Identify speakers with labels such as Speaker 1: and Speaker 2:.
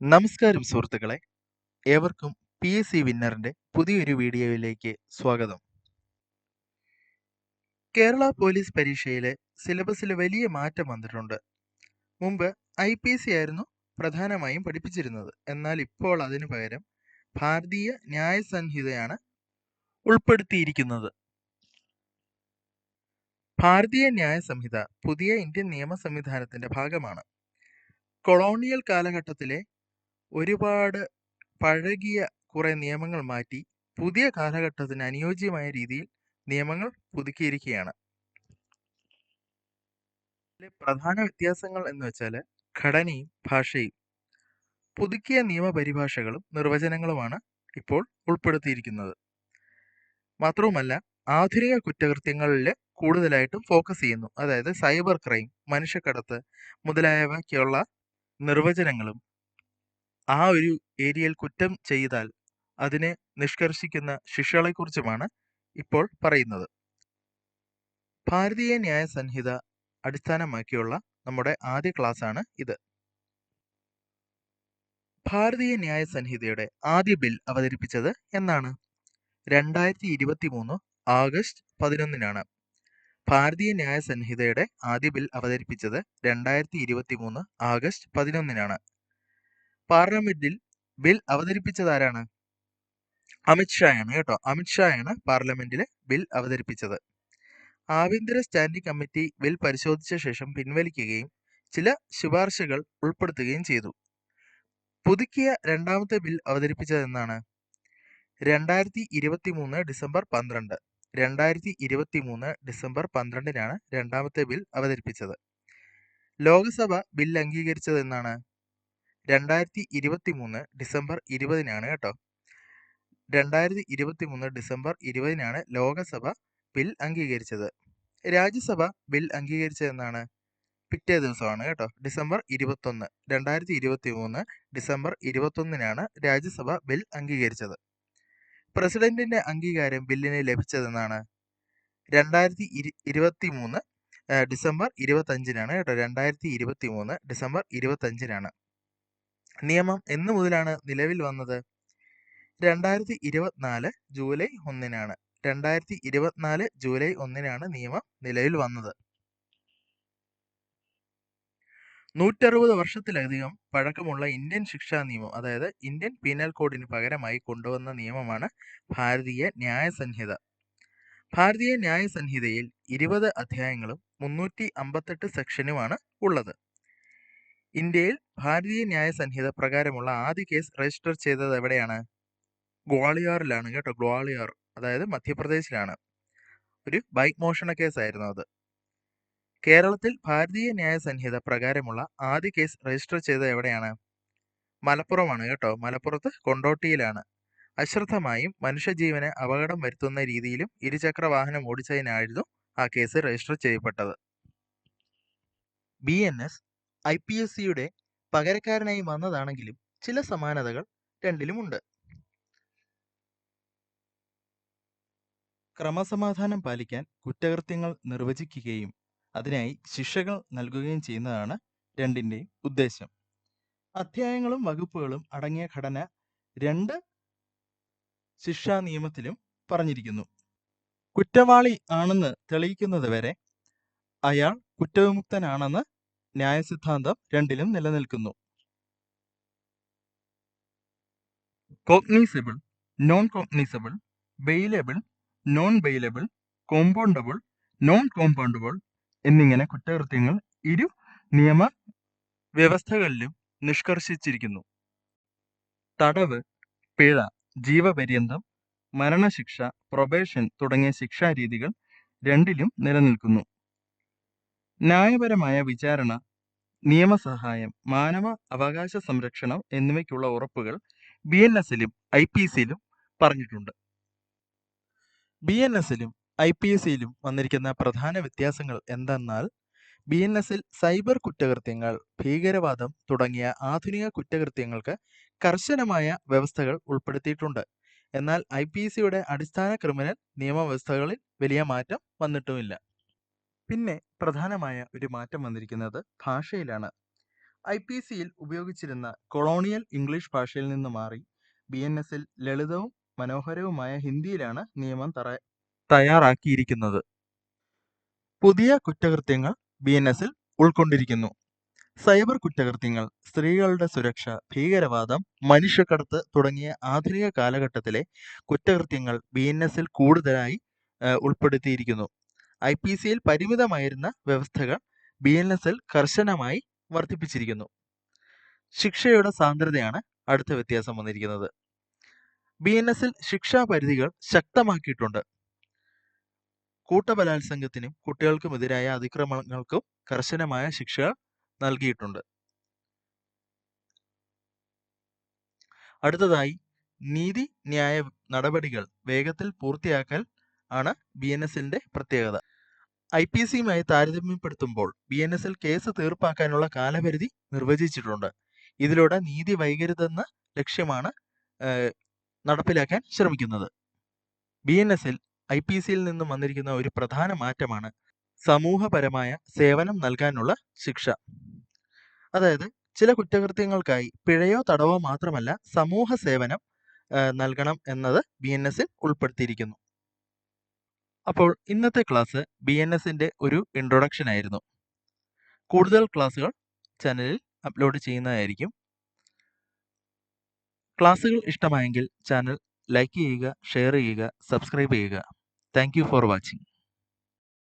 Speaker 1: നമസ്കാരം സുഹൃത്തുക്കളെ. ഏവർക്കും പി എസ് സി വിന്നറിന്റെ പുതിയൊരു വീഡിയോയിലേക്ക് സ്വാഗതം. കേരള പോലീസ് പരീക്ഷയിലെ സിലബസിൽ വലിയ മാറ്റം വന്നിട്ടുണ്ട്. മുമ്പ് ഐ പി എസ് സി ആയിരുന്നു പ്രധാനമായും പഠിപ്പിച്ചിരുന്നത്. എന്നാൽ ഇപ്പോൾ അതിനു പകരം ഭാരതീയ ന്യായ സംഹിതയാണ് ഉൾപ്പെടുത്തിയിരിക്കുന്നത്. ഭാരതീയ ന്യായ സംഹിത പുതിയ ഇന്ത്യൻ നിയമ സംവിധാനത്തിന്റെ ഭാഗമാണ്. കൊളോണിയൽ കാലഘട്ടത്തിലെ ഒരുപാട് പഴകിയ കുറേ നിയമങ്ങൾ മാറ്റി പുതിയ കാലഘട്ടത്തിന് അനുയോജ്യമായ രീതിയിൽ നിയമങ്ങൾ പുതുക്കിയിരിക്കുകയാണ്. പ്രധാന വ്യത്യാസങ്ങൾ എന്ന് വെച്ചാൽ ഘടനയും ഭാഷയും പുതുക്കിയ നിയമപരിഭാഷകളും നിർവചനങ്ങളുമാണ് ഇപ്പോൾ ഉൾപ്പെടുത്തിയിരിക്കുന്നത്. മാത്രവുമല്ല ആധുനിക കുറ്റകൃത്യങ്ങളിൽ കൂടുതലായിട്ടും ഫോക്കസ് ചെയ്യുന്നു. അതായത് സൈബർ ക്രൈം മനുഷ്യക്കടത്ത് മുതലായവയ്ക്കുള്ള നിർവചനങ്ങളും ആ ഒരു ഏരിയയിൽ കുറ്റം ചെയ്താൽ അതിനെ നിഷ്കർഷിക്കുന്ന ശിക്ഷകളെക്കുറിച്ചുമാണ് ഇപ്പോൾ പറയുന്നത്. ഭാരതീയ ന്യായ സംഹിത അടിസ്ഥാനമാക്കിയുള്ള നമ്മുടെ ആദ്യ ക്ലാസ് ആണ് ഇത്. ഭാരതീയ ന്യായ സംഹിതയുടെ ആദ്യ ബിൽ അവതരിപ്പിച്ചത് എന്നാണ്. രണ്ടായിരത്തി ഇരുപത്തി മൂന്ന് ആഗസ്റ്റ് പതിനൊന്നിനാണ് ഭാരതീയ ന്യായ സംഹിതയുടെ ആദ്യ ബിൽ അവതരിപ്പിച്ചത് രണ്ടായിരത്തി ഇരുപത്തി മൂന്ന് ആഗസ്റ്റ് പതിനൊന്നിനാണ്. പാർലമെന്റിൽ ബിൽ അവതരിപ്പിച്ചതാരാണ് അമിത്ഷായാണ് കേട്ടോ. അമിത്ഷായാണ് പാർലമെന്റിലെ ബിൽ അവതരിപ്പിച്ചത്. ആഭ്യന്തര സ്റ്റാൻഡിംഗ് കമ്മിറ്റി ബിൽ പരിശോധിച്ച ശേഷം പിൻവലിക്കുകയും ചില ശുപാർശകൾ ഉൾപ്പെടുത്തുകയും ചെയ്തു. പുതുക്കിയ രണ്ടാമത്തെ ബിൽ അവതരിപ്പിച്ചതെന്നാണ് രണ്ടായിരത്തി ഇരുപത്തി മൂന്ന് ഡിസംബർ പന്ത്രണ്ട്. രണ്ടായിരത്തി ഇരുപത്തി മൂന്ന് ഡിസംബർ പന്ത്രണ്ടിനാണ് രണ്ടാമത്തെ ബിൽ അവതരിപ്പിച്ചത്. ലോക്സഭ ബിൽ അംഗീകരിച്ചതെന്നാണ് രണ്ടായിരത്തി ഇരുപത്തി മൂന്ന് ഡിസംബർ ഇരുപതിനാണ് കേട്ടോ. രണ്ടായിരത്തി ഇരുപത്തി മൂന്ന് ഡിസംബർ ഇരുപതിനാണ് ലോകസഭ ബിൽ അംഗീകരിച്ചത്. രാജ്യസഭ ബിൽ അംഗീകരിച്ചതെന്നാണ്? പിറ്റേ ദിവസമാണ് കേട്ടോ. ഡിസംബർ ഇരുപത്തൊന്ന് രണ്ടായിരത്തി ഇരുപത്തി മൂന്ന് ഡിസംബർ ഇരുപത്തൊന്നിനാണ് രാജ്യസഭ ബിൽ അംഗീകരിച്ചത്. പ്രസിഡന്റിന്റെ അംഗീകാരം ബില്ലിന് ലഭിച്ചതെന്നാണ്? രണ്ടായിരത്തി ഇരു ഇരുപത്തി മൂന്ന് ഡിസംബർ ഇരുപത്തഞ്ചിനാണ് കേട്ടോ. രണ്ടായിരത്തി ഇരുപത്തി മൂന്ന് ഡിസംബർ ഇരുപത്തഞ്ചിനാണ്. നിയമം എന്ന് മുതലാണ് നിലവിൽ വന്നത്. രണ്ടായിരത്തി ഇരുപത്തിനാല് ജൂലൈ ഒന്നിനാണ്. രണ്ടായിരത്തി ഇരുപത്തിനാല് ജൂലൈ ഒന്നിനാണ് നിയമം നിലവിൽ വന്നത്. നൂറ്ററുപത് വർഷത്തിലധികം പഴക്കമുള്ള ഇന്ത്യൻ ശിക്ഷാ നിയമം അതായത് ഇന്ത്യൻ പീനൽ കോഡിന് പകരമായി കൊണ്ടുവന്ന നിയമമാണ് ഭാരതീയ ന്യായ സംഹിത ഭാരതീയ ന്യായ സംഹിതയിൽ ഇരുപത് അധ്യായങ്ങളും മുന്നൂറ്റി അമ്പത്തെട്ട് സെക്ഷനുമാണ് ഉള്ളത്. ഇന്ത്യയിൽ ഭാരതീയ ന്യായ സംഹിത പ്രകാരമുള്ള ആദ്യ കേസ് രജിസ്റ്റർ ചെയ്തത് എവിടെയാണ്? ഗ്വാളിയാറിലാണ് കേട്ടോ. ഗ്വാളിയാർ അതായത് മധ്യപ്രദേശിലാണ്. ഒരു ബൈക്ക് മോഷണ കേസായിരുന്നു അത്. കേരളത്തിൽ ഭാരതീയ ന്യായ സംഹിത പ്രകാരമുള്ള ആദ്യ കേസ് രജിസ്റ്റർ ചെയ്തത് എവിടെയാണ്? മലപ്പുറമാണ് കേട്ടോ. മലപ്പുറത്ത് കൊണ്ടോട്ടിയിലാണ്. അശ്രദ്ധമായും മനുഷ്യജീവന് അപകടം വരുത്തുന്ന രീതിയിലും ഇരുചക്ര വാഹനം ഓടിച്ചതിനായിരുന്നു ആ കേസ് രജിസ്റ്റർ ചെയ്യപ്പെട്ടത്. B N S I P S സിയുടെ പകരക്കാരനായി വന്നതാണെങ്കിലും ചില സമാനതകൾ രണ്ടിലുമുണ്ട്. ക്രമസമാധാനം പാലിക്കാൻ കുറ്റകൃത്യങ്ങൾ നിർവചിക്കുകയും അതിനായി ശിക്ഷകൾ നൽകുകയും ചെയ്യുന്നതാണ് രണ്ടിന്റെയും ഉദ്ദേശം. അധ്യായങ്ങളും വകുപ്പുകളും അടങ്ങിയ ഘടന രണ്ട് ശിക്ഷാ നിയമത്തിലും പറഞ്ഞിരിക്കുന്നു. കുറ്റവാളി ആണെന്ന് തെളിയിക്കുന്നത് വരെ അയാൾ കുറ്റവിമുക്തനാണെന്ന് ന്യായസിദ്ധാന്തം രണ്ടിലും നിലനിൽക്കുന്നു. Cognizable non cognizable bailable non bailable compoundable non compoundable എന്നിങ്ങനെ കുറ്റകൃത്യങ്ങൾ ഇരു നിയമ വ്യവസ്ഥകളിലും നിഷ്കർഷിച്ചിരിക്കുന്നു. തടവ് പിഴ ജീവപര്യന്തം മരണശിക്ഷ പ്രൊബേഷൻ തുടങ്ങിയ ശിക്ഷാരീതികൾ രണ്ടിലും നിലനിൽക്കുന്നു. ന്യായപരമായ വിചാരണ നിയമസഹായം മാനവ അവകാശ സംരക്ഷണം എന്നിവയ്ക്കുള്ള ഉറപ്പുകൾ ബി എൻ എസിലും ഐ പി സിയിലും പറഞ്ഞിട്ടുണ്ട്. ബി എൻ എസിലും ഐ പി എസ് സിയിലും വന്നിരിക്കുന്ന പ്രധാന വ്യത്യാസങ്ങൾ എന്തെന്നാൽ ബി എൻ എസിൽ സൈബർ കുറ്റകൃത്യങ്ങൾ ഭീകരവാദം തുടങ്ങിയ ആധുനിക കുറ്റകൃത്യങ്ങൾക്ക് കർശനമായ വ്യവസ്ഥകൾ ഉൾപ്പെടുത്തിയിട്ടുണ്ട്. എന്നാൽ ഐ പി എസ് സിയുടെ അടിസ്ഥാന ക്രിമിനൽ നിയമവ്യവസ്ഥകളിൽ വലിയ മാറ്റം വന്നിട്ടുമില്ല. പിന്നെ പ്രധാനമായ ഒരു മാറ്റം വന്നിരിക്കുന്നത് ഭാഷയിലാണ്. ഐ പി സിയിൽ ഉപയോഗിച്ചിരുന്ന കൊളോണിയൽ ഇംഗ്ലീഷ് ഭാഷയിൽ നിന്ന് മാറി ബി എൻ എസിൽ ലളിതവും മനോഹരവുമായ ഹിന്ദിയിലാണ് നിയമം തയ്യാറാക്കിയിരിക്കുന്നത്. പുതിയ കുറ്റകൃത്യങ്ങൾ ബി എൻ എസിൽ ഉൾക്കൊണ്ടിരിക്കുന്നു. സൈബർ കുറ്റകൃത്യങ്ങൾ സ്ത്രീകളുടെ സുരക്ഷ ഭീകരവാദം മനുഷ്യക്കടത്ത് തുടങ്ങിയ ആധുനിക കാലഘട്ടത്തിലെ കുറ്റകൃത്യങ്ങൾ ബി എൻ എസിൽ കൂടുതലായി ഉൾപ്പെടുത്തിയിരിക്കുന്നു. ഐ പി സിയിൽ പരിമിതമായിരുന്ന വ്യവസ്ഥകൾ ബി എൻ എസിൽ കർശനമായി വർദ്ധിപ്പിച്ചിരിക്കുന്നു. ശിക്ഷയുടെ സാന്ദ്രതയാണ് അടുത്ത വ്യത്യാസം വന്നിരിക്കുന്നത്. ബി എൻ എസിൽ ശിക്ഷാ പരിധികൾ ശക്തമാക്കിയിട്ടുണ്ട്. കൂട്ടബലാത്സംഗത്തിനും കുട്ടികൾക്കുമെതിരായ അതിക്രമങ്ങൾക്കും കർശനമായ ശിക്ഷകൾ നൽകിയിട്ടുണ്ട്. അടുത്തതായി നീതി ന്യായ നടപടികൾ വേഗത്തിൽ പൂർത്തിയാക്കൽ ആണ് ബി എൻ എസിന്റെ പ്രത്യേകത. ഐ പി സിയുമായി താരതമ്യപ്പെടുത്തുമ്പോൾ ബി എൻ എസിൽ കേസ് തീർപ്പാക്കാനുള്ള കാലപരിധി നിർവചിച്ചിട്ടുണ്ട്. ഇതിലൂടെ നീതി വൈകരുതെന്ന ലക്ഷ്യമാണ് നടപ്പിലാക്കാൻ ശ്രമിക്കുന്നത്. ബി എൻ എസിൽ ഐ പി സിയിൽ നിന്നും വന്നിരിക്കുന്ന ഒരു പ്രധാന മാറ്റമാണ് സമൂഹപരമായ സേവനം നൽകാനുള്ള ശിക്ഷ. അതായത് ചില കുറ്റകൃത്യങ്ങൾക്കായി പിഴയോ തടവോ മാത്രമല്ല സമൂഹ സേവനം നൽകണം എന്നത് ബി എൻ എസിൽ ഉൾപ്പെടുത്തിയിരിക്കുന്നു. അപ്പോൾ ഇന്നത്തെ ക്ലാസ് ബി എൻ എസിന്റെ ഒരു ഇൻട്രൊഡക്ഷൻ ആയിരുന്നു. കൂടുതൽ ക്ലാസ്സുകൾ ചാനലിൽ അപ്ലോഡ് ചെയ്യുന്നതായിരിക്കും. ക്ലാസ്സുകൾ ഇഷ്ടമായെങ്കിൽ ചാനൽ ലൈക്ക് ചെയ്യുക ഷെയർ ചെയ്യുക സബ്സ്ക്രൈബ് ചെയ്യുക. Thank for watching